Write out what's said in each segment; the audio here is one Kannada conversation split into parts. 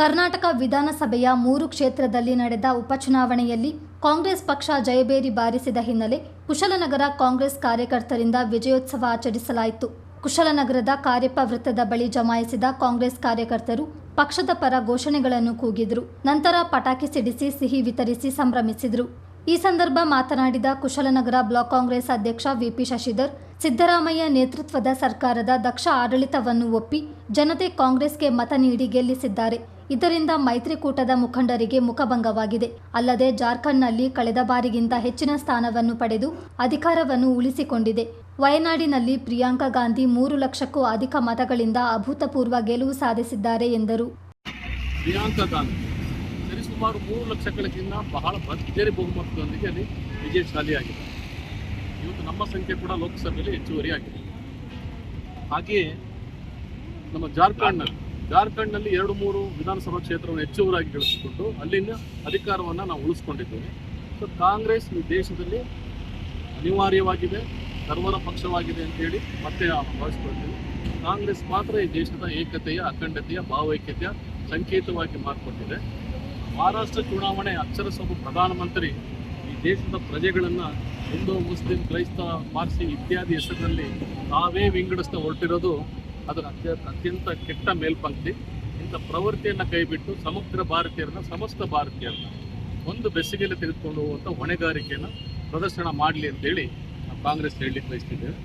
ಕರ್ನಾಟಕ ವಿಧಾನಸಭೆಯ ಮೂರು ಕ್ಷೇತ್ರದಲ್ಲಿ ನಡೆದ ಉಪಚುನಾವಣೆಯಲ್ಲಿ ಕಾಂಗ್ರೆಸ್ ಪಕ್ಷ ಜಯಬೇರಿ ಬಾರಿಸಿದ ಹಿನ್ನೆಲೆ ಕುಶಲನಗರ ಕಾಂಗ್ರೆಸ್ ಕಾರ್ಯಕರ್ತರಿಂದ ವಿಜಯೋತ್ಸವ ಆಚರಿಸಲಾಯಿತು. ಕುಶಲನಗರದ ಕಾರ್ಯಪ್ಪ ವೃತ್ತದ ಬಳಿ ಜಮಾಯಿಸಿದ ಕಾಂಗ್ರೆಸ್ ಕಾರ್ಯಕರ್ತರು ಪಕ್ಷದ ಪರ ಘೋಷಣೆಗಳನ್ನು ಕೂಗಿದರು. ನಂತರ ಪಟಾಕಿ ಸಿಡಿಸಿ, ಸಿಹಿ ವಿತರಿಸಿ ಸಂಭ್ರಮಿಸಿದರು. ಈ ಸಂದರ್ಭ ಮಾತನಾಡಿದ ಕುಶಲನಗರ ಬ್ಲಾಕ್ ಕಾಂಗ್ರೆಸ್ ಅಧ್ಯಕ್ಷ ವಿಪಿ ಶಶಿಧರ್ ಸಿದ್ದರಾಮಯ್ಯ ನೇತೃತ್ವದ ಸರ್ಕಾರದ ದಕ್ಷ ಆಡಳಿತವನ್ನು ಒಪ್ಪಿ ಜನತೆ ಕಾಂಗ್ರೆಸ್ಗೆ ಮತ ನೀಡಿ ಗೆಲ್ಲಿಸಿದ್ದಾರೆ. ಇದರಿಂದ ಮೈತ್ರಿಕೂಟದ ಮುಖಂಡರಿಗೆ ಮುಖಭಂಗವಾಗಿದೆ. ಅಲ್ಲದೆ ಜಾರ್ಖಂಡ್ನಲ್ಲಿ ಕಳೆದ ಬಾರಿಗಿಂತ ಹೆಚ್ಚಿನ ಸ್ಥಾನವನ್ನು ಪಡೆದು ಅಧಿಕಾರವನ್ನು ಉಳಿಸಿಕೊಂಡಿದೆ. ವಯನಾಡಿನಲ್ಲಿ ಪ್ರಿಯಾಂಕಾ ಗಾಂಧಿ ಮೂರು ಲಕ್ಷಕ್ಕೂ ಅಧಿಕ ಮತಗಳಿಂದ ಅಭೂತಪೂರ್ವ ಗೆಲುವು ಸಾಧಿಸಿದ್ದಾರೆ ಎಂದರು. ಪ್ರಿಯಾಂಕಾ ಗಾಂಧಿ ಸರಿಸುಮಾರು ಮೂರು ಲಕ್ಷಗಳಿಗಿಂತ ಬಹಳ ಭರ್ಜರಿ ಬಹುಮತದೊಂದಿಗೆ ಅಲ್ಲಿ ವಿಜಯಶಾಲಿಯಾಗಿದೆ ಇವತ್ತು ನಮ್ಮ ಸಂಖ್ಯೆ ಕೂಡ ಲೋಕಸಭೆಯಲ್ಲಿ ಹೆಚ್ಚುವರಿ ಆಗಿದೆ. ಹಾಗೆಯೇ ನಮ್ಮ ಜಾರ್ಖಂಡ್ನಲ್ಲಿ ಜಾರ್ಖಂಡ್ನಲ್ಲಿ ಎರಡು ಮೂರು ವಿಧಾನಸಭಾ ಕ್ಷೇತ್ರವನ್ನು ಹೆಚ್ಚುವರಾಗಿ ಗಳಿಸಿಕೊಂಡು ಅಲ್ಲಿನ ಅಧಿಕಾರವನ್ನು ನಾವು ಉಳಿಸ್ಕೊಂಡಿದ್ದೇವೆ. ಸೊ ಕಾಂಗ್ರೆಸ್ ಈ ದೇಶದಲ್ಲಿ ಅನಿವಾರ್ಯವಾಗಿದೆ, ಸರ್ವರ ಪಕ್ಷವಾಗಿದೆ ಅಂತ ಹೇಳಿ ಮತ್ತೆ ಭಾವಿಸ್ಕೊಳ್ತೀವಿ. ಕಾಂಗ್ರೆಸ್ ಮಾತ್ರ ಈ ದೇಶದ ಏಕತೆಯ, ಅಖಂಡತೆಯ, ಭಾವೈಕ್ಯತೆಯ ಸಂಕೇತವಾಗಿ ಮಾರ್ಪಟ್ಟಿದೆ. ಮಹಾರಾಷ್ಟ್ರ ಚುನಾವಣೆ ಅಕ್ಷರಸೊಬ್ಬ ಪ್ರಧಾನಮಂತ್ರಿ ಈ ದೇಶದ ಪ್ರಜೆಗಳನ್ನು ಹಿಂದೂ ಮುಸ್ಲಿಂ ಕ್ರೈಸ್ತ ಪಾರ್ಸಿ ಇತ್ಯಾದಿ ಹೆಸರಿನಲ್ಲಿ ತಾವೇ ವಿಂಗಡಿಸ್ತಾ ಹೊರಟಿರೋದು ಅದರ ಅತ್ಯ ಅತ್ಯಂತ ಕೆಟ್ಟ ಮೇಲ್ಪಂಕ್ತಿ. ಇಂಥ ಪ್ರವೃತ್ತಿಯನ್ನು ಕೈಬಿಟ್ಟು ಸಮಗ್ರ ಭಾರತೀಯರನ್ನ, ಸಮಸ್ತ ಭಾರತೀಯರನ್ನ ಒಂದು ಬೆಸಿಗೆಯಲ್ಲಿ ತೆಗೆದುಕೊಂಡು ಹೋಗುವಂಥ ಹೊಣೆಗಾರಿಕೆಯನ್ನು ಪ್ರದರ್ಶನ ಮಾಡಲಿ ಅಂತೇಳಿ ನಾವು ಕಾಂಗ್ರೆಸ್ ಹೇಳಲಿಕ್ಕೆ ಬಯಸ್ತಿದ್ದೇವೆ.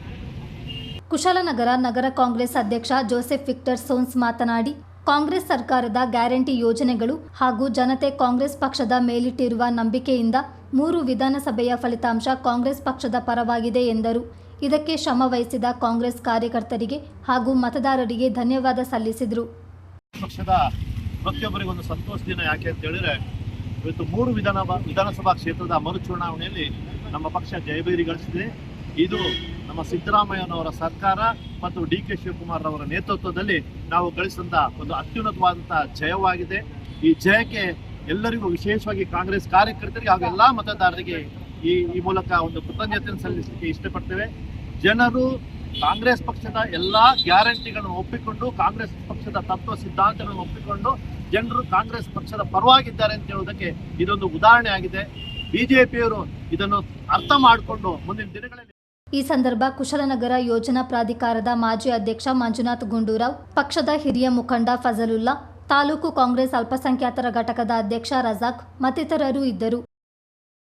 ಕುಶಾಲನಗರ ನಗರ ಕಾಂಗ್ರೆಸ್ ಅಧ್ಯಕ್ಷ ಜೋಸೆಫ್ ವಿಕ್ಟರ್ ಸೋನ್ಸ್ ಮಾತನಾಡಿ ಕಾಂಗ್ರೆಸ್ ಸರ್ಕಾರದ ಗ್ಯಾರಂಟಿ ಯೋಜನೆಗಳು ಹಾಗೂ ಜನತೆ ಕಾಂಗ್ರೆಸ್ ಪಕ್ಷದ ಮೇಲಿಟ್ಟಿರುವ ನಂಬಿಕೆಯಿಂದ ಮೂರು ವಿಧಾನಸಭೆಯ ಫಲಿತಾಂಶ ಕಾಂಗ್ರೆಸ್ ಪಕ್ಷದ ಪರವಾಗಿದೆ ಎಂದರು. ಇದಕ್ಕೆ ಶ್ರಮ ವಹಿಸಿದ ಕಾಂಗ್ರೆಸ್ ಕಾರ್ಯಕರ್ತರಿಗೆ ಹಾಗೂ ಮತದಾರರಿಗೆ ಧನ್ಯವಾದ ಸಲ್ಲಿಸಿದರು. ಪಕ್ಷದ ಪ್ರತಿಯೊಬ್ಬರಿಗೊಂದು ಸಂತೋಷ ದಿನ ಯಾಕೆ ಅಂತ ಹೇಳಿದ್ರೆ, ಇವತ್ತು ಮೂರು ವಿಧಾನ ವಿಧಾನಸಭಾ ಕ್ಷೇತ್ರದ ಮರು ಚುನಾವಣೆಯಲ್ಲಿ ನಮ್ಮ ಪಕ್ಷ ಜಯಭೇರಿ ಗಳಿಸಿದೆ. ಇದು ನಮ್ಮ ಸಿದ್ದರಾಮಯ್ಯನವರ ಸರ್ಕಾರ ಮತ್ತು ಡಿ ಕೆ ಶಿವಕುಮಾರ್ ಅವರ ನೇತೃತ್ವದಲ್ಲಿ ನಾವು ಗಳಿಸಿದ ಒಂದು ಅತ್ಯುನ್ನತವಾದಂತಹ ಜಯವಾಗಿದೆ. ಈ ಜಯಕ್ಕೆ ಎಲ್ಲರಿಗೂ ವಿಶೇಷವಾಗಿ ಕಾಂಗ್ರೆಸ್ ಕಾರ್ಯಕರ್ತರಿಗೆ ಹಾಗೂ ಎಲ್ಲಾ ಮತದಾರರಿಗೆ ಈ ಈ ಮೂಲಕ ಒಂದು ಕೃತಜ್ಞತೆಯನ್ನು ಸಲ್ಲಿಸಲಿಕ್ಕೆ ಇಷ್ಟಪಡ್ತೇವೆ. ಜನರು ಕಾಂಗ್ರೆಸ್ ಪಕ್ಷದ ಎಲ್ಲಾ ಗ್ಯಾರಂಟಿಗಳನ್ನು ಒಪ್ಪಿಕೊಂಡು, ಕಾಂಗ್ರೆಸ್ ಪಕ್ಷದ ತತ್ವ ಸಿದ್ಧಾಂತಗಳನ್ನು ಒಪ್ಪಿಕೊಂಡು ಜನರು ಕಾಂಗ್ರೆಸ್ ಪಕ್ಷದ ಪರವಾಗಿದ್ದಾರೆ ಅಂತ ಹೇಳುವುದಕ್ಕೆ ಇದೊಂದು ಉದಾಹರಣೆ ಆಗಿದೆ ಬಿಜೆಪಿಯವರು ಇದನ್ನು ಅರ್ಥ ಮಾಡಿಕೊಂಡು ಮುಂದಿನ ದಿನಗಳಲ್ಲಿ ಈ ಸಂದರ್ಭ ಕುಶಲನಗರ ಯೋಜನಾ ಪ್ರಾಧಿಕಾರದ ಮಾಜಿ ಅಧ್ಯಕ್ಷ ಮಂಜುನಾಥ್ ಗುಂಡೂರಾವ್, ಪಕ್ಷದ ಹಿರಿಯ ಮುಖಂಡ ಫಜಲುಲ್ಲಾ, ತಾಲೂಕು ಕಾಂಗ್ರೆಸ್ ಅಲ್ಪಸಂಖ್ಯಾತರ ಘಟಕದ ಅಧ್ಯಕ್ಷ ರಜಾಕ್ ಮತ್ತಿತರರು ಇದ್ದರು.